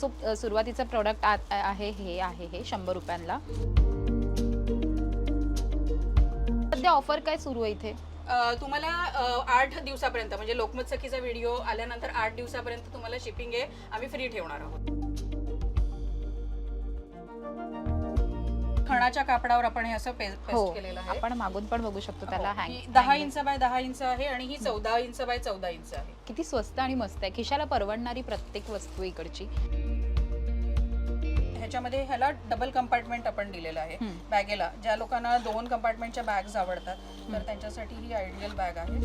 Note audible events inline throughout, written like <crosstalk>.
So सुरुवातीचं product आहे हे आहे हे शंभर रुपयांना सध्या ऑफर काय सुरू आहे इथे? तुम्हाला आठ दिवसापर्यंत म्हणजे लोकमत सखीचा व्हिडिओ आल्यानंतर आठ दिवसापर्यंत तुम्हाला शिपिंग आहे आम्ही फ्री ठेवणार आहोत. खणाच्या कापडावर आपण हे असं पे- हो पेस्ट केलेलं आहे. आपण मागून पण बघू शकतो त्याला हो, हँग ही दहा इंच बाय दहा इंच आहे आणि ही चौदा इंच बाय चौदा इंच आहे. किती स्वस्त आणि मस्त आहे. खिशाला परवडणारी प्रत्येक वस्तू इकडची. ह्याच्यामध्ये ह्याला डबल कंपार्टमेंट आपण दिलेलं आहे. बॅगेला. ज्या लोकांना दोन कंपार्टमेंटच्या बॅग्स आवडतात तर त्यांच्यासाठी ही आयडियल बॅग आहे.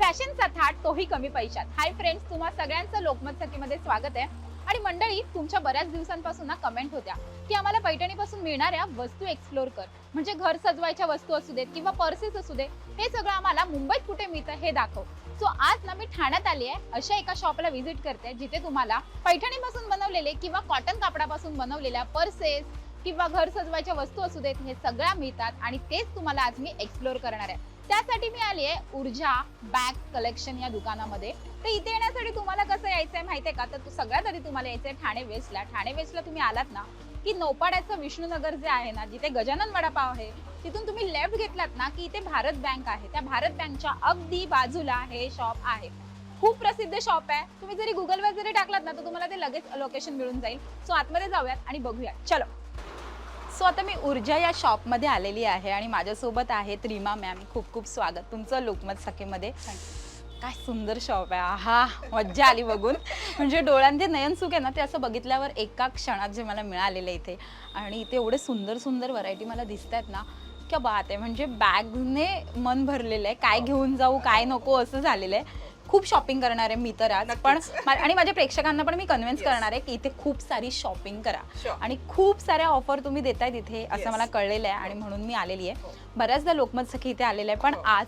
फॅशनचा थाट तोही कमी पैशात. हाय फ्रेंड्स तुम्हा सगळ्यांचं लोकमत सखीमध्ये स्वागत आहे. आणि मंडळी तुमच्या बऱ्याच दिवसांपासून ना कमेंट होत्या की आम्हाला पैठणीपासून मिळणाऱ्या वस्तू एक्सप्लोर कर. म्हणजे घर सजवायच्या वस्तू असू देत किंवा पर्सेस असू दे हे सगळं आम्हाला मुंबईत कुठे मिळतं हे दाखव. सो आज ना मी ठाण्यात आली आहे अशा एका शॉपला व्हिजिट करते जिथे तुम्हाला पैठणीपासून बनवलेले किंवा कॉटन कापडापासून बनवलेल्या पर्सेस किंवा घर सजवायच्या वस्तू असू देत हे सगळ्या मिळतात आणि तेच तुम्हाला आज मी एक्सप्लोर करणार आहे. त्यासाठी मी आली आहे ऊर्जा बॅग कलेक्शन या दुकानामध्ये. तर इथे येण्यासाठी तुम्हाला कसं यायचं आहे माहिती आहे का? तर सगळ्यात आधी तुम्हाला यायचं आहे ठाणे वेस्टला ठाणे वेस्टला तुम्ही आलात ना की नौपाड्याचं विष्णुनगर जे आहे ना जिथे गजानन वडापाव आहे तिथून तुम्ही लेफ्ट घेतलात ना की इथे भारत बँक आहे. त्या भारत बँकच्या अगदी बाजूला हे शॉप आहे. खूप प्रसिद्ध शॉप आहे. तुम्ही जरी गुगलवर जरी टाकलात ना तर तुम्हाला ते लगेच लोकेशन मिळून जाईल. सो आतमध्ये जाऊयात आणि बघूया चलो. सो आता मी ऊर्जा या शॉपमध्ये आलेली आहे आणि माझ्यासोबत आहेत रीमा मॅम खूप खूप स्वागत तुमचं लोकमत सखेमध्ये. काय सुंदर शॉप आहे. आहा मज्जा आली बघून. म्हणजे डोळ्यांचे नयन सुख आहे ना ते असं बघितल्यावर एका क्षणात जे मला मिळालेलं आहे इथे. आणि इथे एवढे सुंदर सुंदर व्हरायटी मला दिसत आहेत ना क्या बात आहे. म्हणजे बॅगने मन भरलेलं आहे. काय घेऊन जाऊ काय नको असं झालेलं आहे. खूप शॉपिंग करणार आहे मी तर आज. पण मा- आणि माझ्या प्रेक्षकांना पण मी कन्व्हिन्स करणार आहे की इथे खूप सारी शॉपिंग करा. Sure. आणि खूप साऱ्या ऑफर तुम्ही देताय तिथे असं Yes. मला कळलेलं आहे आणि म्हणून मी आलेली आहे. हो. बऱ्याचदा लोकमत सखी इथे आलेलं आहे पण हो. आज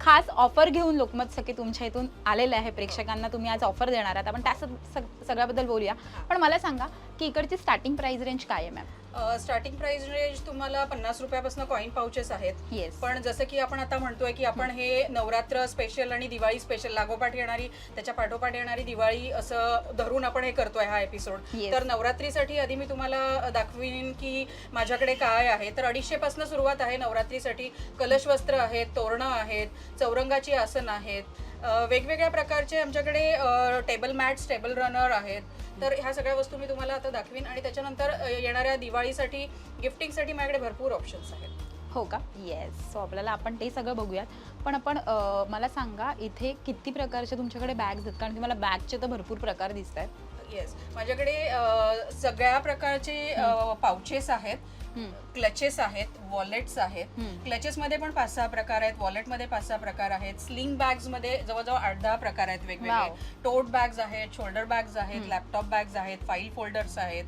खास ऑफर घेऊन लोकमत सखी तुमच्या इथून आलेलं आहे. प्रेक्षकांना तुम्ही आज ऑफर देणार आहात. आपण त्या सग- सग- सगळ्याबद्दल बोलूया. पण मला सांगा की इकडची स्टार्टिंग प्राइस रेंज काय आहे मॅम स्टार्टिंग प्राइस रेंज तुम्हाला पन्नास रुपयापासून कॉईन पाउचेस आहेत. येस पण जसं की आपण आता म्हणतोय की आपण हे नवरात्र स्पेशल आणि दिवाळी स्पेशल लागोपाठ येणारी त्याच्या पाठोपाठ येणारी दिवाळी असं धरून आपण हे करतोय हा एपिसोड Yes. तर नवरात्रीसाठी आधी मी तुम्हाला दाखवीन की माझ्याकडे काय आहे. तर अडीचशे पासून सुरुवात आहे नवरात्रीसाठी. कलश वस्त्र आहेत तोरणं आहेत चौरंगाची आसन आहेत वेगवेगळ्या प्रकारचे आमच्याकडे टेबल मॅट्स टेबल रनर आहेत. तर ह्या सगळ्या वस्तू मी तुम्हाला आता दाखवीन आणि त्याच्यानंतर येणाऱ्या दिवाळीसाठी गिफ्टिंगसाठी माझ्याकडे भरपूर ऑप्शन्स आहेत. हो का? येस सो आपल्याला आपण ते सगळं बघूयात. पण आपण मला सांगा इथे किती प्रकारचे तुमच्याकडे बॅग्स आहेत? कारण की मला बॅगचे तर भरपूर प्रकार दिसत आहेत येस माझ्याकडे सगळ्या प्रकारचे पाउचेस आहेत. क्लचेस आहेत वॉलेट्स आहेत. क्लचेस मध्ये पण पाच सहा प्रकार आहेत वॉलेटमध्ये पाच सहा प्रकार आहेत. स्लिंग बॅग्समध्ये जवळजवळ आठ दहा प्रकार आहेत. वेगवेगळे. टोट बॅग्स आहेत शोल्डर बॅग्स आहेत लॅपटॉप बॅग्स आहेत फाईल फोल्डर्स आहेत.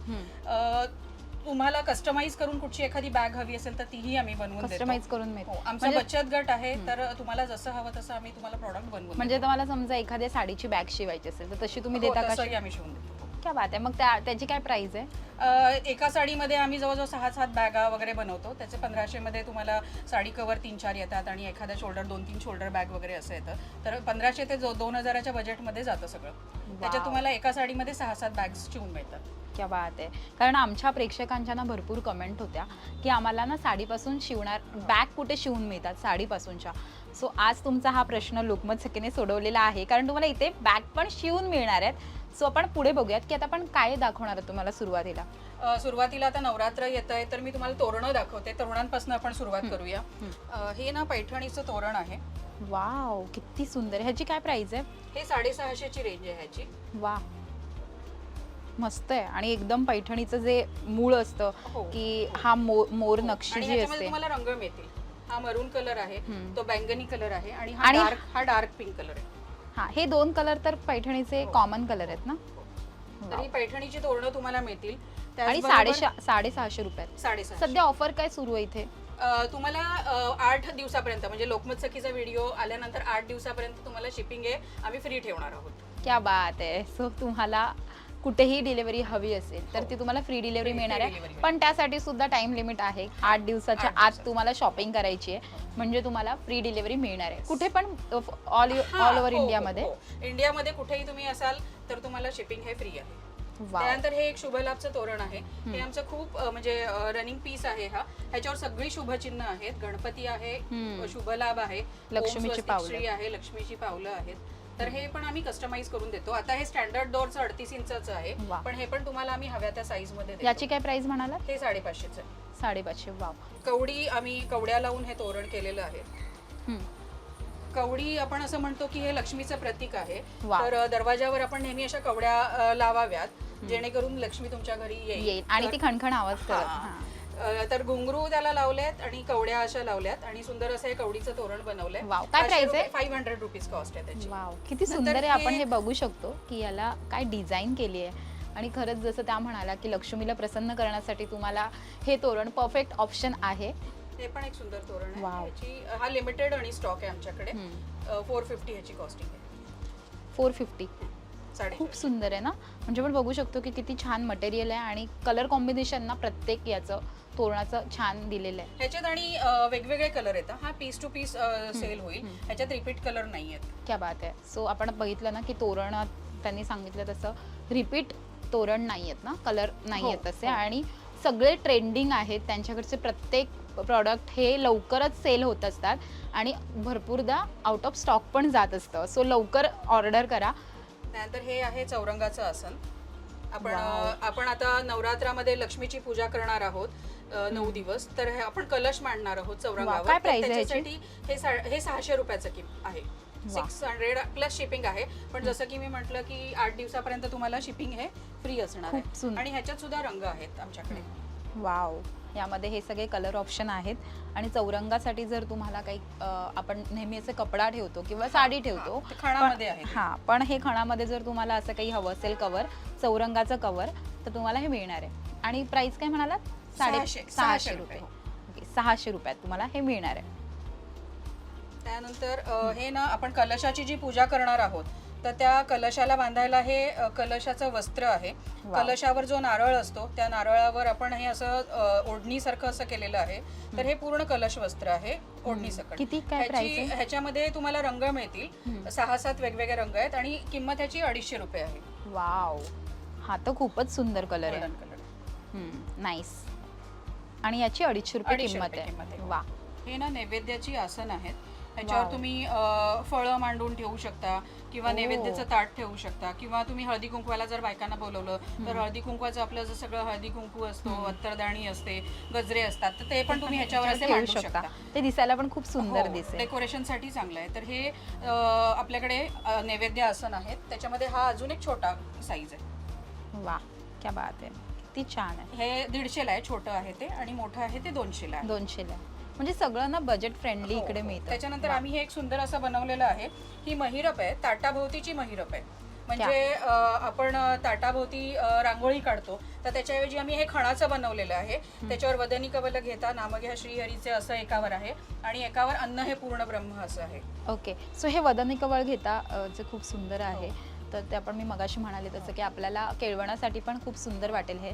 तुम्हाला कस्टमाइज करून कुठची एखादी बॅग हवी असेल तर तीही आम्ही बनवून देतो. कस्टमाइज करून हो, आमचा म्हणजे- बचत गट आहे तर तुम्हाला जसं हवं तसं आम्ही तुम्हाला प्रॉडक्ट बनवून म्हणजे तुम्हाला समजा एखाद्या साडीची बॅग शिवायची असेल तर तशी तुम्ही देतो. देता हो, तसंही आम्ही शिवून देतो. क्या बात आहे. मग त्या त्याची काय प्राइस आहे? अ, एका साडीमध्ये आम्ही जवळजवळ सहा सात बॅगा वगैरे बनवतो. त्याचे पंधराशे मध्ये तुम्हाला साडी कवर तीन चार येतात आणि एखादा शोल्डर दोन तीन शोल्डर बॅग वगैरे असं येतं. तर पंधराशे ते जो- दोन हजाराच्या बजेटमध्ये जातं सगळं. त्याच्यात. तुम्हाला एका साडीमध्ये सहा सात बॅग्स शिवून मिळतात. क्या बात आहे. कारण आमच्या प्रेक्षकांच्या ना भरपूर कमेंट होत्या की आम्हाला ना साडीपासून शिवणार बॅग कुठे शिवून मिळतात साडीपासूनच्या? सो आज तुमचा हा प्रश्न लोकमत सखीने सोडवलेला आहे. कारण तुम्हाला इथे बॅग पण शिवून मिळणार आहेत. सो आपण पुढे बघूयात की आता आपण काय दाखवणार आहोत तुम्हाला सुरुवातीला? अ, सुरुवातीला आता नवरात्र येत आहे तर मी तुम्हाला तोरणं दाखवते. तोरणांपासून आपण सुरुवात करूया. अ, हे ना पैठणीचं तोरण आहे. वाव किती सुंदर. ह्याची काय प्राइस आहे? हे साडेसहाशेची रेंज आहे ह्याची. वा मस्त आहे. आणि एकदम पैठणीचं जे मूळ असतं हो. की हा. मो मोर नक्षी आणि जी ह्याच्यामध्ये असते. तुम्हाला रंग मिळतील. हा मरून कलर आहे हम्म. तो बैंगनी कलर आहे आणि हा आणि- डार्क हा डार्क पिंक कलर आहे. हा हे दोन कलर तर पैठणीचे हो. कॉमन कलर आहेत ना? तर ही पैठणीची तोरणं तुम्हाला मिळतील. आणि त्याचबरोबर- साडेशा साडेसहाशे रुपयात साडेसहाशे. सध्या ऑफर काय सुरू आहे इथे? अ, तुम्हाला अ, आठ दिवसापर्यंत म्हणजे लोकमत सखीचा व्हिडिओ आल्यानंतर आठ दिवसापर्यंत तुम्हाला शिपिंग आहे. आम्ही फ्री ठेवणार आहोत. क्या बात आहे. सो तुम्हाला कुठेही डिलिव्हरी हवी असेल तर ती तुम्हाला फ्री डिलिव्हरी मिळणार आहे. पण त्यासाठी सुद्धा टाइम लिमिट आहे. आठ दिवसाच्या आत. तुम्हाला शॉपिंग करायची आहे. म्हणजे तुम्हाला फ्री डिलिव्हरी मिळणार आहे. कुठे पण ऑल हा, ऑल ओव्हर हो, हो, इंडियामध्ये? हो. इंडियामध्ये कुठेही तुम्ही असाल तर तुम्हाला शिपिंग हे फ्री आहे. त्यानंतर हे एक शुभलाभचं तोरण आहे. हे. आमचं खूप म्हणजे रनिंग पीस आहे हा. ह्याच्यावर सगळी शुभचिन्ह आहेत. गणपती आहे. शुभलाभ आहे. लक्ष्मीची पावलं. आहे लक्ष्मीची पावलं आहेत. तर हे पण आम्ही कस्टमाइज करून देतो आता हे स्टँडर्ड डोअरचं अडतीस इंचाचं आहे वा. पण हे पण तुम्हाला आम्ही हव्या त्या साईजमध्ये देतो. याची काय प्राइस म्हणाला हे साडेपाचशेचं आहे साडेपाचशे वाव कवडी आम्ही कवड्या लावून हे तोरण केलेलं आहे हम्म. कवडी आपण असं म्हणतो की हे लक्ष्मीचं प्रतीक आहे वा. तर अ, दरवाजावर आपण नेहमी अशा कवड्या अ, लावाव्यात जेणेकरून लक्ष्मी तुमच्या घरी येईल येईल आणि ती खणखण आवाज करत हा. हा. तर घुंगरू त्याला लावल्यात आणि कवड्या अशा लावल्यात आणि सुंदर असं हे कवडीचं तोरण बनवलंय. वाव. काय price आहे? फाईव्ह हंड्रेड रुपीज कॉस्ट आहे त्याची. वाव किती सुंदर आहे. आपण हे- बघू शकतो की याला काय डिझाईन केली आहे. आणि खरंच जसं त्या म्हणाला की लक्ष्मीला प्रसन्न करण्यासाठी तुम्हाला हे तोरण परफेक्ट ऑप्शन आहे. हे पण एक सुंदर तोरण आहे. हा लिमिटेड आणि स्टॉक आहे आमच्याकडे. फोर फिफ्टी ह्याची कॉस्टिंग आहे. फोर फिफ्टी साडे. खूप सुंदर आहे ना? म्हणजे आपण बघू शकतो की किती छान मटेरियल आहे आणि कलर कॉम्बिनेशन ना प्रत्येक याचं तोरणाचं छान दिलेलं आहे. ह्याच्यात आणि वेगवेगळे कलर येतात हा पीस टू पीस सेल होईल. ह्याच्यात रिपीट कलर नाही आहेत. क्या बात आहे. सो आपण बघितलं ना की तोरणात त्यांनी सांगितलं तसं रिपीट तोरण नाही आहेत ना? कलर नाही आहेत हो, तसे. हो. आणि सगळे ट्रेंडिंग आहेत. त्यांच्याकडचे प्रत्येक प्रॉडक्ट हे लवकरच सेल होत असतात. आणि भरपूरदा आउट ऑफ स्टॉक पण जात असतं. सो लवकर ऑर्डर करा. त्यानंतर हे आहे चौरंगाचं आसन. आपण आपण आता नवरात्रामध्ये लक्ष्मीची पूजा करणार आहोत नऊ दिवस. तर हे आपण कलश मांडणार आहोत चौरंगावर. त्याच्यासाठी हे हे सहाशे रुपयाचं किम आहे. सिक्स हंड्रेड प्लस शिपिंग आहे. पण जसं की मी म्हटलं की आठ दिवसापर्यंत तुम्हाला शिपिंग हे फ्री असणार आहे. आणि ह्याच्यात सुद्धा रंग आहेत आमच्याकडे. वाव. यामध्ये हे सगळे कलर ऑप्शन आहेत. आणि चौरंगासाठी जर तुम्हाला काही आपण नेहमी असं कपडा ठेवतो किंवा साडी ठेवतो खणामध्ये आहे. हा पण हे खणामध्ये जर तुम्हाला असं काही हवं असेल कवर चौरंगाचं कवर तर तुम्हाला हे मिळणार आहे. आणि प्राइस काय म्हणाला साडे सहाशे- रुपये. सहाशे रुपयात तुम्हाला हे मिळणार आहे. त्यानंतर हे ना आपण कलशाची जी पूजा करणार आहोत तर त्या कलशाला बांधायला हे अ, कलशाचं वस्त्र आहे. कलशावर जो नारळ असतो त्या नारळावर आपण हे असं अ, ओढणीसारखं असं केलेलं आहे. तर हे पूर्ण कलश वस्त्र आहे ओढणी सकट किती काय ह्याची- आहे? ह्याच्यामध्ये तुम्हाला रंग मिळतील. सहा सात वेगवेगळे रंग आहेत आणि किंमत ह्याची अडीचशे रुपये आहे. वाव. हा तर खूपच सुंदर कलर आहे. गोल्डन कलर नाईस आणि याची अडीचशे रुपये अडीचशे किंमत रुपये किंमत आहे. आहे. वा हे ना नैवेद्याची आसन आहेत. ह्याच्यावर वाव. तुम्ही अ, फळं मांडून ठेवू शकता किंवा ओ. नैवेद्याचं ताट ठेवू शकता किंवा तुम्ही हळदी कुंकवाला जर बायकांना बोलवलं तर हळदी कुंकवाचं आपलं जर सगळं हळदी कुंकू असतो अत्तरदाणी असते गजरे असतात तर ते पण तुम्ही ह्याच्यावर असे ठेवू मांडू शकता. शकता. ते दिसायला पण खूप सुंदर दिसेल. डेकोरेशनसाठी चांगलं आहे. तर हे अ, आपल्याकडे अ, नैवेद्य आसन आहेत. त्याच्यामध्ये हा अजून एक छोटा साईज आहे. वा क्या बात आहे. किती छान आहे. हे दीडशेला आहे छोटं आहे ते आणि मोठं आहे ते दोनशेला आहे. दोनशेला. म्हणजे सगळं ना बजेट फ्रेंडली हो, इकडे हो. मिळतं. त्याच्यानंतर. आम्ही हे एक सुंदर असं बनवलेलं आहे. ही महिरप आहे ताटाभोवतीची महिरप आहे. म्हणजे अं, आपण ताटाभोवती अं, रांगोळी काढतो. तर त्याच्याऐवजी आम्ही हे खणाचं बनवलेलं आहे. त्याच्यावर वदनी कवल घेता नाम घ्या श्रीहरीचे असं एकावर आहे आणि एकावर अन्न हे पूर्ण ब्रह्म असं आहे. ओके. सो हे वदनी कवळ घेता अ, जे खूप सुंदर आहे. तर ते आपण मी मगाशी म्हणाले तसं की आपल्याला केळवणासाठी पण खूप सुंदर वाटेल हे.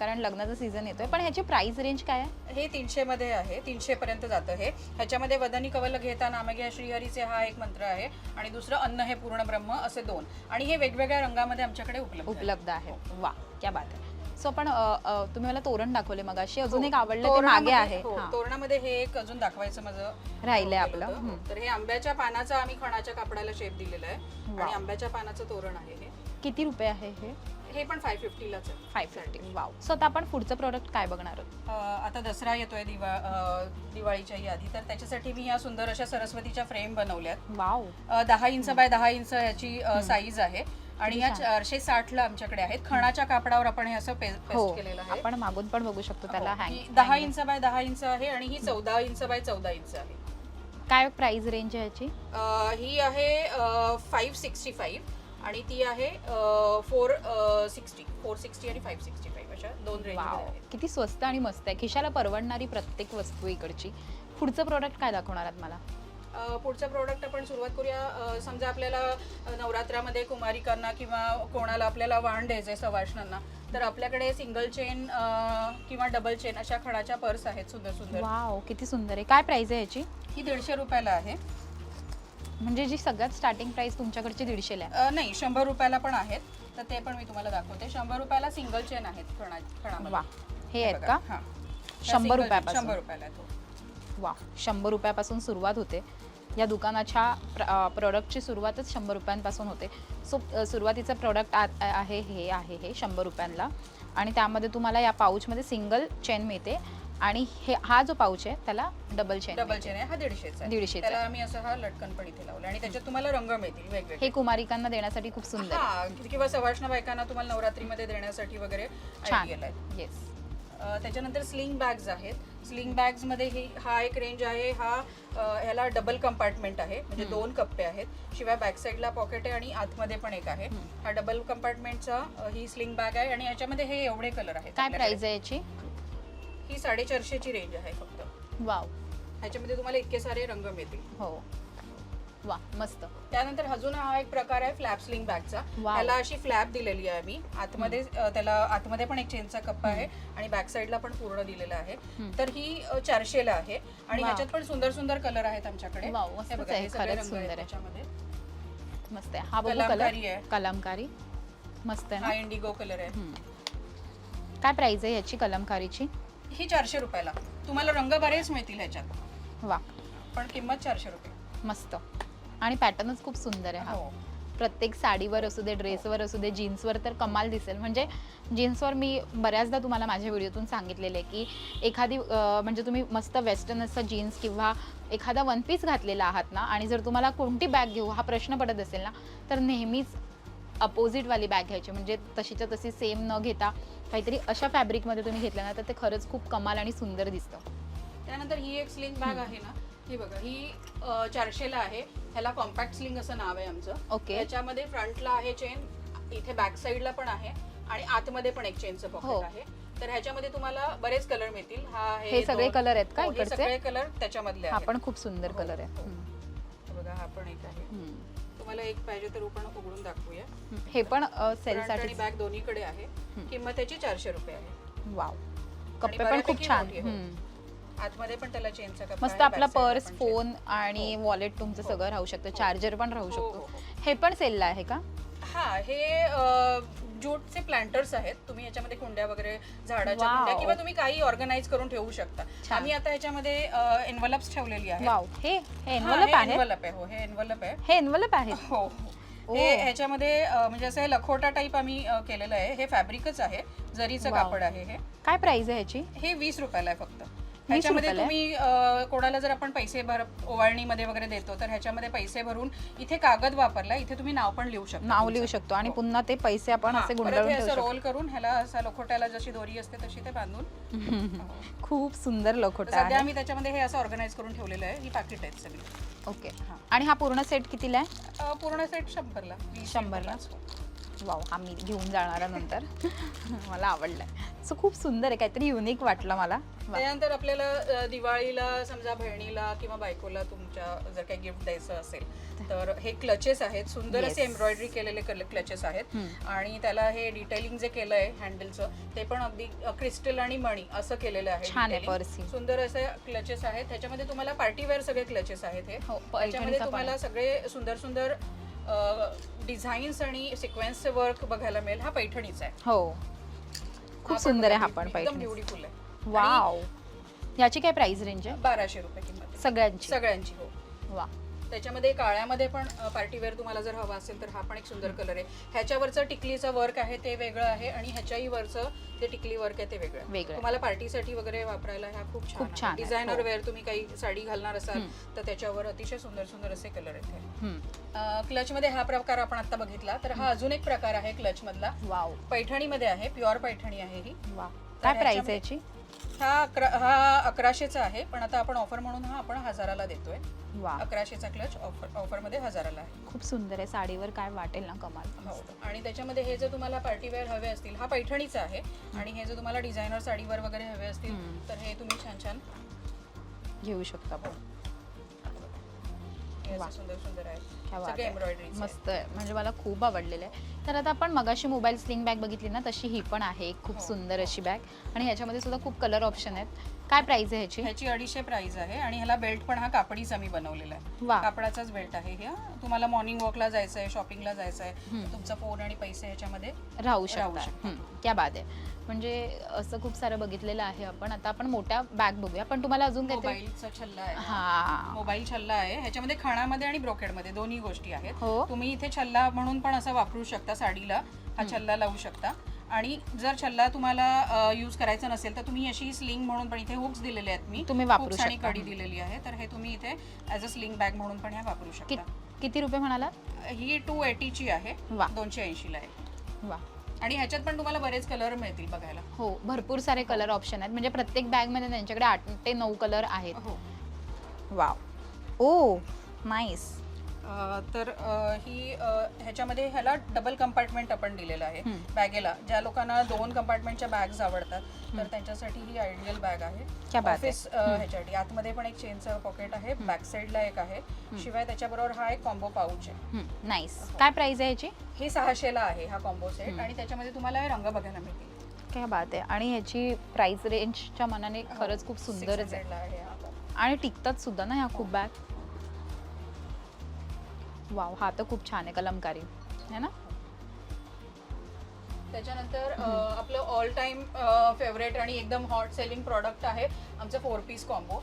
कारण लग्नाचा सीझन येतोय. पण ह्याची प्राइस रेंज काय आहे? हे तीनशे मध्ये आहे. तीनशे पर्यंत जातं हे. ह्याच्यामध्ये वदनी कवल घेता नामघ्या श्रीहरीचे हा एक मंत्र आहे आणि दुसरं अन्न हे पूर्ण ब्रह्म असे दोन. आणि हे वेगवेगळ्या रंगामध्ये आमच्याकडे उपलब्ध. उपलब्ध आहे. वा क्या बात आहे. सो अ, तुम्ही मला तोरण दाखवले मगाशी. अजून हो. एक आवडलं ते मागे आहे. हो, हा. तोरणामध्ये हे एक अजून दाखवायचं माझं राहिलंय आपलं. होतं. तर हे आंब्याच्या पानाचा आम्ही खणाच्या कापडाला शेप दिलेला आहे. आणि आंब्याच्या पानाचं तोरण आहे हे. किती रुपये आहे हे? हे पण फाय फिफ्टीलाच आहे. Five fifty wow. सो आता आपण पुढचं प्रोडक्ट काय बघणार आहोत? अं, आता दसरा येतोय दिवा अं, दिवाळीच्याही आधी. तर त्याच्यासाठी मी या सुंदर अशा सरस्वतीच्या फ्रेम बनवल्यात. वाव. अं, दहा इंच बाय दहा इंच याची साईज आहे. आणि या. चारशे साठला आमच्याकडे आहेत. खणाच्या कापडावर आपण हे असं पेस्ट हो. केलेलं आहे. आपण मागून पण बघू शकतो त्याला हो, दहा इंच बाय दहा इंच आहे आणि ही चौदा इंच बाय चौदा इंच आहे. काय प्राइस रेंज आहे याची? अ, ही आहे फाईव्ह सिक्स्टी फाईव्ह आणि ती आहे फोर सिक्स्टी फोर सिक्स्टी आणि फाईव्ह सिक्स्टी फाईव्ह अशा दोन रेंज किती स्वस्त आणि मस्त आहे. खिशाला परवडणारी प्रत्येक वस्तू इकडची. पुढचं प्रोडक्ट काय दाखवणार आहात मला? पुढचं प्रोडक्ट आपण सुरुवात करूया. समजा आपल्याला नवरात्रामध्ये कुमारिकांना किंवा कोणाला आपल्याला वाण द्यायचंय सवाष्णांना तर आपल्याकडे सिंगल चेन किंवा डबल चेन अशा खणाच्या पर्स आहेत सुंदर सुंदर. वाव किती सुंदर आहे. काय प्राइस आहे याची? ही दीडशे रुपयाला आहे. म्हणजे जी सगळ्यात स्टार्टिंग प्राइस तुमच्याकडची दीडशेला आहे. नाही शंभर रुपयाला पण आहेत. तर ते पण मी तुम्हाला दाखवते. शंभर रुपयाला सिंगल चेन आहेत खणा हे आहेत का? हां. शंभर रुपयापासून? शंभर रुपयाला आहे तो. वा शंभर रुपयापासून सुरुवात होते. या दुकानाच्या प्रोडक्टची सुरुवातच शंभर रुपयांपासून होते. सो सुरुवातीचं प्रोडक्ट आहे हे आहे हे शंभर रुपयांना आणि त्यामध्ये तुम्हाला या पाऊचमध्ये सिंगल चेन मिळते. आणि हे हा जो पाऊच आहे त्याला डबल चेन डबल चेन आहे. हा दीडशेचा आहे. दीडशेचा त्याला आम्ही असं हा लटकन पण इथे लावला. आणि त्याच्यात तुम्हाला रंग मिळतील वेगवेगळे. हे कुमारिकांना देण्यासाठी खूप सुंदर किंवा सवाष्ण बायकांना तुम्हाला नवरात्रीमध्ये देण्यासाठी वगैरे छान. येस त्याच्यानंतर स्लिंग बॅग्स आहेत. स्लिंग बॅग्समध्ये ही हा एक रेंज आहे. हा ह्याला डबल कंपार्टमेंट आहे. म्हणजे दोन कप्पे आहेत. शिवाय बॅक साईडला पॉकेट आहे आणि आतमध्ये पण एक आहे. हा डबल कंपार्टमेंटचा ही स्लिंग बॅग आहे आणि याच्यामध्ये हे एवढे कलर आहेत काय. प्राइस आहे याची? ही साडेचारशेची रेंज आहे फक्त. वाव ह्याच्यामध्ये तुम्हाला इतके सारे रंग मिळतील. हो. वा मस्त. त्यानंतर अजून हा एक प्रकार आहे फ्लॅप स्लिंग बॅगचा वाव. त्याला अशी फ्लॅप दिलेली आहे मी. आतमध्ये अ, त्याला आतमध्ये पण एक चेनचा कप्पा आहे आणि बॅक साईडला पण पूर्ण दिलेला आहे. तर ही अ, चारशेला आहे. आणि वाव. ह्याच्यात पण सुंदर सुंदर कलर आहेत आमच्याकडे. वाव, मस्तच हे बघा, आहे, हे सगळे खरंच रंग सुंदर आहेत आहे. त्याच्यामध्ये. मस्त आहे. हा बघू कलामकारी कलर आहे. कलामकारी. मस्त आहे हा इंडिगो कलर आहे. हम्म. काय प्राइस आहे याची कलमकारीची? ही चारशे रुपयाला. तुम्हाला रंग बरेच मिळतील ह्याच्यात. वा. पण किंमत चारशे रुपये. मस्त. आणि पॅटर्नच खूप सुंदर आहे हा. हो. प्रत्येक साडीवर असू दे ड्रेसवर असू दे जीन्सवर तर कमाल दिसेल. म्हणजे जीन्सवर मी बऱ्याचदा तुम्हाला माझ्या व्हिडिओतून सांगितलेलं आहे की एखादी म्हणजे तुम्ही मस्त वेस्टर्न असं जीन्स किंवा एखादा वन पीस घातलेला आहात ना आणि जर तुम्हाला कोणती बॅग घेऊ हा प्रश्न पडत असेल ना तर नेहमीच अपोजिटवाली बॅग घ्यायची. म्हणजे तशीच्या तशी सेम न घेता काहीतरी अशा फॅब्रिकमध्ये तुम्ही घेतलं ना तर ते खरंच खूप कमाल आणि सुंदर दिसतं. त्यानंतर ही एक स्लिंग बॅग आहे ना ही बघा ही चारशेला आहे. ह्याला कॉम्पॅक्ट स्लिंग असं नाव आहे आमचं. ओके. याच्यामध्ये फ्रंटला आहे चेन इथे बॅक साईडला पण आहे आणि आतमध्ये पण एक चेनचं हो. पॉकेट आहे. तर ह्याच्यामध्ये तुम्हाला बरेच कलर मिळतील. हा आहे हे सगळे दोन- color आहेत का हो, हे इकडचे? सगळे कलर त्याच्यामधले हा आहेत. पण खूप सुंदर हो, कलर आहे हो. हम्म. हे बघा हा पण एक आहे. हम्म. तुम्हाला एक पाहिजे तर आपण उघडून दाखवूया. हे पण फ्रंट सेलसाठी आणि बॅक दोन्हीकडे आहे. किंमत त्याची चारशे रुपये आहे. वाव. कप्पे पण खूप बऱ्यापैकी छान. मोठी आहे, हो. हम्म. आतमध्ये पण त्याला चेनचा मस्त आहे, आपला back side ला पर्स पण chain. फोन आणि वॉलेट तुमचं सगळं राहू शकतं चार्जर पण राहू हो, हो, शकतो. हो. हे. पण सेलला आहे का? हा हे ज्यूटचे प्लांटर्स आहेत. तुम्ही याच्यामध्ये कुंड्या वगैरे झाडाच्या Wow. कुंड्या किंवा तुम्ही काही ऑर्गनाईज करून ठेवू शकता. छान. आम्ही आता याच्यामध्ये एनवलप्स ठेवलेली आहे वाव हे हे एनवलप आहे? एनवलप आहे हो हे एनवलप आहे. हे एनवलप आहे? हो. हे. ह्याच्यामध्ये अ, म्हणजे असं हे लखोटा टाईप आम्ही अ, केलेलं आहे. हे फॅब्रिकच आहे. जरीचं Wow. कापड आहे हे. काय प्राइस आहे ह्याची? हे वीस रुपयाला आहे फक्त. ह्याच्यामध्ये रुपयाला? तुम्ही अ, कोणाला जर आपण पैसे भर ओवाळणीमध्ये वगैरे देतो तर ह्याच्यामध्ये पैसे भरून इथे कागद वापरला इथे तुम्ही नाव पण लिहू शकता नाव. लिहू शकतो आणि हो. पुन्हा ते पैसे आपण असे गुंडाळून ठेवू असं शकतो रोल करून ह्याला असं लखोट्याला जशी दोरी असते तशी ते बांधून <laughs> खूप सुंदर तर लखोटा सध्या आहे आम्ही त्याच्यामध्ये हे असं ऑर्गनाईज करून ठेवलेलं आहे ही पाकिट आहेत सगळी ओके हा. आणि हा पूर्ण सेट कितीला आहे अ, पूर्ण सेट शंभरला वीस शंभरला? वाव हा मी घेऊन जाणार नंतर. <laughs> मला आवडलाय. सो खूप सुंदर आहे काहीतरी युनिक वाटलं मला. त्यानंतर आपल्याला अ, दिवाळीला समजा बहिणीला किंवा बायकोला तुमच्या जर काही गिफ्ट द्यायचं असेल तर हे क्लचेस आहेत. सुंदर असे. एम्ब्रॉयडरी केलेले क्लचेस आहेत. आणि त्याला हे डिटेलिंग जे केलंय हँडलचं ते पण अगदी क्रिस्टल आणि मणी असं केलेलं आहे छान आहे detailing. पर्सी. सुंदर असे क्लचेस आहेत. त्याच्यामध्ये तुम्हाला पार्टीवेअर सगळे क्लचेस आहेत हे. हो, त्याच्यामध्ये पण तुम्हाला सगळे सुंदर सुंदर डिझाईन्स आणि सिक्वेन्सचे वर्क बघायला मिळेल. हा पैठणीचा आहे. हो. खूप सुंदर आहे हा पण एकदम पैठणी. ब्युटिफुल आहे. वाव याची काय प्राइस रेंज आहे? बाराशे रुपये किंमत आहे. सगळ्यांची. सगळ्यांची हो. वा. त्याच्यामध्ये काळ्यामध्ये पण पार्टीवेअर तुम्हाला जर हवा असेल तर हा पण एक सुंदर कलर आहे. ह्याच्यावरचं टिकलीचं वर्क आहे ते वेगळं आहे आणि ह्याच्याही वरचं जे टिकली वर्क आहे ते वेगळं आहे. वेगळं. तुम्हाला पार्टीसाठी वगैरे वापरायला ह्या खूप खूप छान छान आहे, डिझायनर हो. वेअर तुम्ही काही साडी घालणार असाल तर त्याच्यावर अतिशय सुंदर सुंदर असे कलर आहेत हम्म. क्लच मध्ये हा प्रकार आपण आता बघितला. तर हा अजून एक प्रकार आहे क्लच मधला वाव. पैठणीमध्ये आहे प्युअर पैठणी आहे ही. वा काय प्राइस आहे याची? हा अकरा हा अकराशेचा आहे पण आता आपण ऑफर म्हणून हा आपण हजाराला देतोय. वा. अकराशेचा क्लच ऑफर ऑफरमध्ये हजाराला आहे. खूप सुंदर आहे. साडीवर काय वाटेल ना कमाल. हो. आणि त्याच्यामध्ये हे जर तुम्हाला पार्टीवेअर हवे असतील हा पैठणीचा आहे. आणि हे जर तुम्हाला डिझायनर साडीवर वगैरे हवे असतील. तर हे तुम्ही छान छान घेऊ शकता आपण हे वा. असे सुंदर सुंदर आहेत क्या बात सगळे आहे. एम्ब्रॉयडरी मस्त आहे. म्हणजे मला खूप आवडलेलं आहे. तर आता आपण मगाशी मोबाईल स्लिंग बॅग बघितली ना तशी ही पण आहे. एक खूप हो. सुंदर अशी बॅग आणि ह्याच्यामध्ये सुद्धा खूप कलर ऑप्शन आहेत. काय प्राइस आहे ह्याची? ह्याची अडीचशे प्राइस आहे आणि ह्याला बेल्ट पण हा कापडीच आम्ही बनवलेला आहे. वा. कापडाचाच बेल्ट आहे ह्या तुम्हाला मॉर्निंग वॉकला जायचं आहे शॉपिंगला जायचं आहे. तुमचा फोन आणि पैसे ह्याच्यामध्ये राहू राहू शकता. हम्म, क्या बाद आहे. म्हणजे असं खूप सारं बघितलेलं आहे आपण. आता आपण मोठ्या बॅग बघूया. पण तुम्हाला अजून काय मोबाईलचा छल्ला आहे. हा. मोबाईल छल्ला आहे. ह्याच्यामध्ये खणामध्ये आणि ब्रोकेडमध्ये दोन्ही गोष्टी आहेत. हो. तुम्ही इथे छल्ला म्हणून पण असं वापरू शकता साडीला. हा छल्ला लावू शकता. आणि जर छल्ला तुम्हाला यूज करायचा नसेल तर तुम्ही अशी स्लिंग म्हणून पण इथे हुक्स दिलेले आहेत मी. तुम्ही वापरू आणि शकता. कडी दिलेली आहे. तर हे तुम्ही इथे ॲज अ स्लिंग बॅग म्हणून पण ह्या वापरू कि- शकता. किती रुपये म्हणाला? ही टू एटीची आहे. वा. दोनशे ऐंशीला आहे. वा. आणि ह्याच्यात पण तुम्हाला बरेच कलर मिळतील बघायला. हो भरपूर सारे कलर ऑप्शन आहेत. म्हणजे प्रत्येक बॅगमध्ये त्यांच्याकडे आठ ते नऊ कलर आहेत. हो. वाव. ओ नाईस तर ही ह्याच्यामध्ये ह्याला डबल कंपार्टमेंट आपण दिलेलं आहे. बॅगेला. ज्या लोकांना दोन कंपार्टमेंटच्या बॅग्स आवडतात तर त्यांच्यासाठी ही आयडियल बॅग आहे. क्या बात आहे. ऑफिस ह्याच्यासाठी. आतमध्ये पण एक चेनचं पॉकेट आहे बॅक साईडला एक आहे. शिवाय त्याच्याबरोबर हा एक कॉम्बो पाऊच आहे. नाईस काय प्राइस आहे याची? हे सहाशेला आहे हा कॉम्बो सेट. आणि त्याच्यामध्ये तुम्हाला हे रंग बघायला मिळतील. काय बात आहे. आणि ह्याची प्राइस रेंजच्या मनाने खरंच खूप सुंदरच आहे. 600 ला आहे हा पण. आणि टिकतात सुद्धा ना ह्या खूप बॅग वाव हा तर खूप छान आहे कलमकारी. है ना? त्याच्यानंतर अ, आपलं ऑल टाइम फेवरेट आणि एकदम हॉट सेलिंग प्रॉडक्ट आहे आमचं four piece combo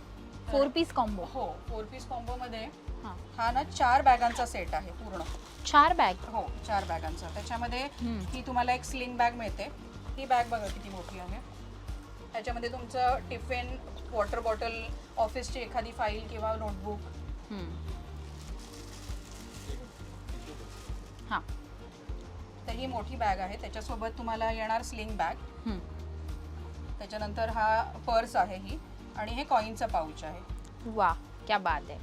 four piece combo हो फोर पीस कॉम्बो मध्ये हा. हा ना चार बॅगांचा सेट आहे पूर्ण. चार बॅग हो चार बॅगांचा त्याच्यामध्ये हम्म. ही तुम्हाला एक स्लिंग बॅग मिळते. ही बॅग बघा किती मोठी आहे. त्याच्यामध्ये तुमचं टिफिन वॉटर बॉटल ऑफिसची एखादी फाईल किंवा नोटबुक हा. तर ही मोठी बॅग आहे. त्याच्यासोबत तुम्हाला येणार स्लिंग बॅग त्याच्यानंतर हा पर्स आहे ही आणि हे कॉईनचं पाऊच आहे. वा क्या बात आहे.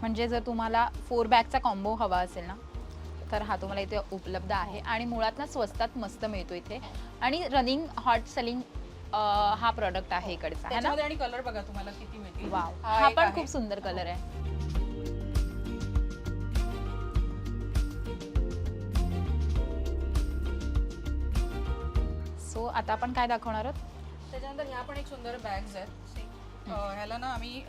म्हणजे जर तुम्हाला फोर बॅगचा कॉम्बो हवा असेल ना तर हा तुम्हाला इथे उपलब्ध आहे आणि मुळात ना स्वस्तात मस्त मिळतो इथे. आणि रनिंग हॉट सेलिंग हा प्रॉडक्ट आहे इकडचा है ना? त्याच्यामध्ये आणि कलर बघा तुम्हाला किती मिळतील. वाव. हा एक पण आहे. खूप सुंदर कलर आहे. आता आपण काय दाखवणार आहोत? त्याच्यानंतर ह्या पण एक सुंदर बॅग्स आहेत अं, ह्याला ना आम्ही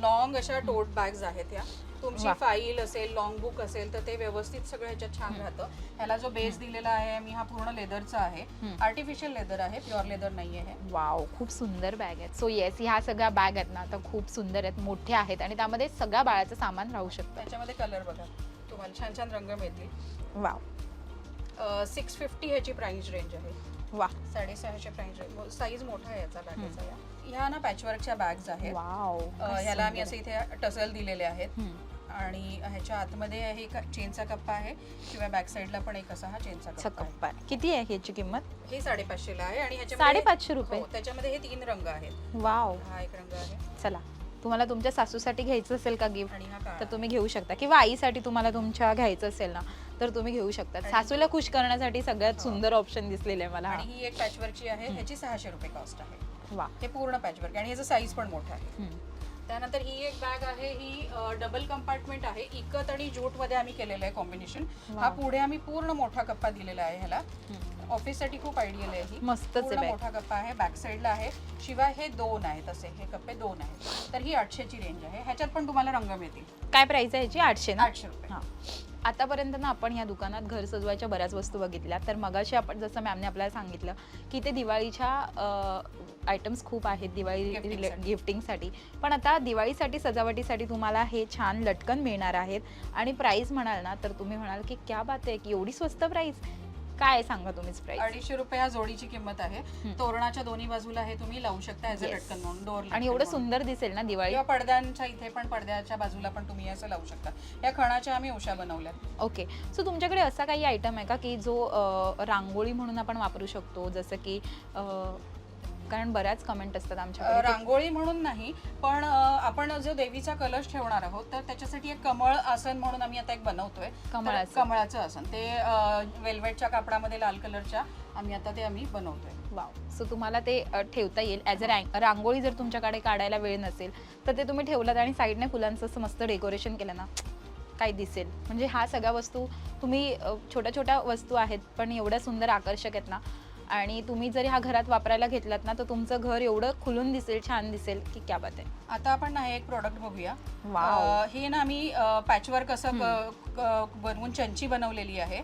लॉंग अशा टोट बॅग्स आहेत ह्या. तुमची वा. फाईल असेल लॉंग बुक असेल तर ते व्यवस्थित सगळं ह्याच्यात छान राहतं. ह्याला जो बेस दिलेला आहे मी हा पूर्ण लेदरचा आहे. हम्म. आर्टिफिशियल लेदर आहे प्युअर लेदर नाही आहे वाव खूप सुंदर बॅग आहेत. सो येस ह्या सगळ्या बॅग आहेत ना आता खूप सुंदर आहेत मोठ्या आहेत आणि त्यामध्ये सगळ्या बाळाचं सामान राहू शकतं. त्याच्यामध्ये कलर बघा. तुम्हाला छान छान रंग मिळतील. वाव सिक्स फिफ्टी ह्याची प्राइस रेंज आहे. वा. साडेसहाशे प्राइस साईज मोठा आहे याचा बॅगेचा या ह्या ना पॅचवर्कच्या बॅग्स आहेत. वाव. ह्याला आम्ही असे इथे टसल दिलेले आहेत. आणि ह्याच्या आतमध्ये हे चेनचा कप्पा आहे शिवाय बॅक साईडला पण एक असा हा चेनचा कप्पा आहे. किती आहे ह्याची किंमत? हे साडेपाचशेला आहे आणि ह्याच्यामध्ये साडेपाचशे रुपये. हो, त्याच्यामध्ये हे तीन रंग आहेत. वाव. हा एक रंग आहे. चला तुम्हाला तुमच्या सासूसाठी घ्यायचं असेल का गिफ्ट आणि हा तर तुम्ही घेऊ शकता. किंवा आईसाठी तुम्हाला तुमच्या घ्यायचं असेल ना. तर तुम्ही घेऊ शकता सासूला खुश करण्यासाठी सगळ्यात सुंदर ऑप्शन दिसलेले आहे मला. आणि ही एक पॅचवर्कची आहे ह्याची सहाशे रुपये कॉस्ट आहे. वा. हे पूर्ण पॅचवर्क आणि ह्याचं साईज पण मोठा आहे. हम्म. त्यानंतर ही एक बॅग आहे ही डबल कंपार्टमेंट आहे. इकत आणि जूटमध्ये आम्ही केलेलं आहे कॉम्बिनेशन हा. पुढे आम्ही पूर्ण मोठा कप्पा दिलेला आहे ह्याला. हम्म. ऑफिससाठी खूप आयडियल आहे ही. मस्तच आहे पूर्ण बॅग मोठा कप्पा आहे. बॅक साईडला आहे. शिवाय हे दोन आहेत असे. हे कप्पे दोन आहेत. तर ही आठशेची रेंज आहे. ह्याच्यात पण तुम्हाला रंग मिळतील. काय प्राइस आहे ह्याची आठशे ना? आठशे रुपये. हा. आतापर्यंत ना आपण या दुकानात घर सजवायच्या बऱ्याच वस्तू बघितल्या. तर मगाशी आपण जसं मॅमने आपल्याला सांगितलं की ते दिवाळीच्या आयटम्स खूप आहेत. दिवाळी Gifting रिले साठी. गिफ्टिंगसाठी पण आता दिवाळीसाठी सजावटीसाठी तुम्हाला हे छान लटकन मिळणार आहेत. आणि प्राईस म्हणाल ना तर तुम्ही म्हणाल की क्या बात आहे की एवढी स्वस्त प्राईस काय सांगा तुम्हीच प्राईस अडीचशे रुपये जोडीची किंमत आहे. तोरणाच्या दोन्ही बाजूला हे तुम्ही लावू शकता ऍज अ Yes. लटकन म्हणून. डोर आणि एवढं सुंदर दिसेल ना दिवाळी? किंवा पडद्यांच्या इथे पण पडद्याच्या बाजूला पण तुम्ही असं लावू शकता. या खणाच्या आम्ही उशा बनवल्या. ओके सो तुमच्याकडे असा काही आयटम आहे का की जो अ, रांगोळी म्हणून आपण वापरू शकतो? जसं की अ, कारण बऱ्याच कमेंट असतात अ, आमच्याकडे रांगोळी म्हणून नाही पण आपण जो देवीचा कलश ठेवणार आहोत तर त्याच्यासाठी एक कमळ आसन म्हणून आम्ही आता एक बनवतोय. कमळ तर आसन. कमळाचं आसन. ते वेल्वेटच्या कापडामध्ये लाल कलरच्या आम्ही आता ते आम्ही बनवतोय. वाव. सो तुम्हाला ते ठेवता येईल. ॲज अ रांगोळी जर तुमच्याकडे काढायला वेळ नसेल तर ते तुम्ही ठेवलात आणि साईडने फुलांचं असं मस्त डेकोरेशन केलं ना काय दिसेल. म्हणजे हा सगळ्या वस्तू तुम्ही छोट्या छोट्या वस्तू आहेत पण एवढ्या सुंदर आकर्षक आहेत ना आणि तुम्ही जरी हा घरात वापरायला घेतलात ना तर तुमचं घर एवढं खुलून दिसेल छान दिसेल की क्या बात आहे. आता आपण ना एक प्रोडक्ट बघूया. अं, हे ना आम्ही पॅचवर्क असं क- क- बनवून चंची बनवलेली आहे.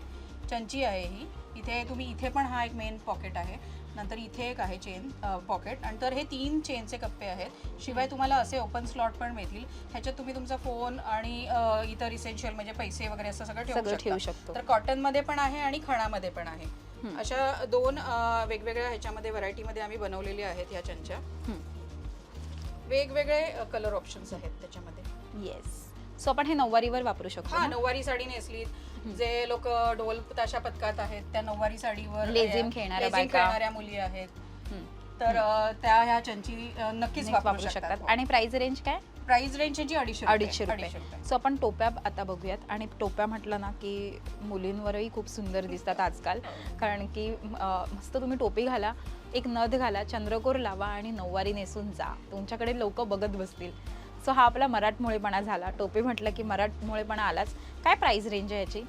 चंची आहे ही. इथे तुम्ही इथे पण हा एक मेन पॉकेट आहे. नंतर इथे एक आहे चेन पॉकेट आणि तर हे तीन चेनचे कप्पे आहेत. शिवाय तुम्हाला असे ओपन स्लॉट पण मिळतील. ह्याच्यात तुम्ही तुमचा फोन आणि अं, इतर इसेन्शियल म्हणजे पैसे वगैरे असं सगळं सगळं ठेवू ठेवू शकता. शकतो. तर कॉटनमध्ये पण आहे आणि खणामध्ये पण आहे. अशा दोन वेगवेगळ्या ह्याच्यामध्ये व्हरायटीमध्ये आम्ही बनवलेले आहेत ह्या चंच्या. वेगवेगळे कलर ऑप्शन्स आहेत त्याच्यामध्ये. येस सो आपण हे नऊवारीवर वापरू शकतो हा? नऊवारी साडी नेसलीत जे लोक ढोल ताशा पथकात आहेत त्या नऊवारी साडीवर लेझिम खेळणाऱ्या मुली आहेत. तर त्या ह्या चंची नक्कीच वापरू शकतात. आणि प्राइस रेंज काय? प्राइस रेंज यांची अडीचशे अडीचशे रुपये. सो आपण टोप्या आता बघूयात. आणि टोप्या म्हटलं ना की मुलींवरही खूप सुंदर दिसतात आजकाल. कारण की मस्त तुम्ही टोपी घाला एक नथ घाला चंद्रकोर लावा आणि नऊवारी नेसून जा. तुमच्याकडे लोक बघत बसतील. सो हा आपला मराठमोळेपणा झाला. टोपी म्हटलं की मराठमोळेपणा आलाच. काय प्राइस रेंज आहे ह्याची?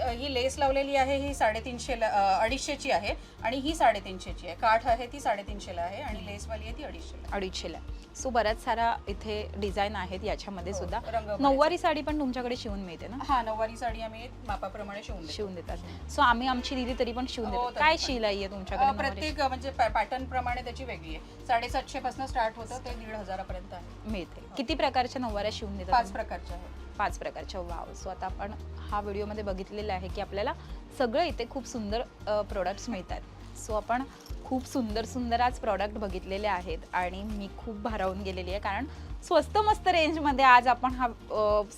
अ, ही लेस लावलेली आहे ही साडेतीनशे अडीचशेची आहे. आणि ही साडेतीनशेची आहे. काठ आहे ती साडेतीनशेला आहे आणि लेसवाली आहे ती अडीचशेला अडीचशेला सो बऱ्याच सारा इथे डिझाईन आहेत याच्यामध्ये हो, सुद्धा. नऊवारी साडी पण तुमच्याकडे शिवून मिळते ना? हा नऊवारी साडी आम्ही मापाप्रमाणे शिवून देतो. शिवून देतात. सो आम्ही आमची दिली तरी पण शिवून हो, देतो. तरी काय पण. शिलाई आहे अ, तुमच्याकडे नऊवारी? प्रत्येक म्हणजे पॅटर्न प्रमाणे त्याची वेगळी आहे. साडेसातशे पासून स्टार्ट होतं ते दीड हजारापर्यंत आहे. मिळते. किती प्रकारच्या नऊवाऱ्या शिवून देतात पाच तुम्ही? प्रकारचे आहेत. पाच प्रकारच्या. वाव. सो आता आपण हा व्हिडिओमध्ये बघितलेला आहे की आपल्याला सगळं इथे खूप सुंदर प्रोडक्ट्स मिळतात. सो आपण खूप सुंदर सुंदर आज प्रॉडक्ट बघितलेले आहेत आणि मी खूप भारावून गेलेली आहे. कारण स्वस्त मस्त रेंजमध्ये आज आपण हा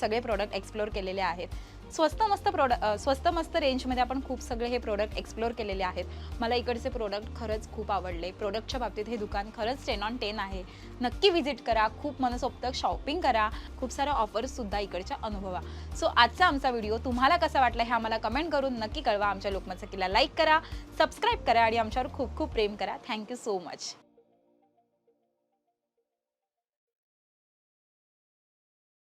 सगळे प्रॉडक्ट एक्सप्लोअर केलेले आहेत. स्वस्त मस्त प्रोडक्ट स्वस्त मस्त रेंजमध्ये आपण खूप सगळे हे प्रोडक्ट एक्सप्लोर केलेले आहेत. मला इकडचे प्रोडक्ट खरंच खूप आवडले. प्रोडक्टच्या बाबतीत हे दुकान खरंच टेन ऑन टेन आहे. नक्की व्हिजिट करा. खूप मनसोक्त शॉपिंग करा. खूप साऱ्या ऑफर्ससुद्धा इकडच्या अनुभवा. सो आजचा आमचा व्हिडिओ तुम्हाला कसा वाटला हे आम्हाला कमेंट करून नक्की कळवा. आमच्या लोकमत सखीला लाईक करा सबस्क्राईब करा आणि आमच्यावर खूप खूप प्रेम करा. Thank you so much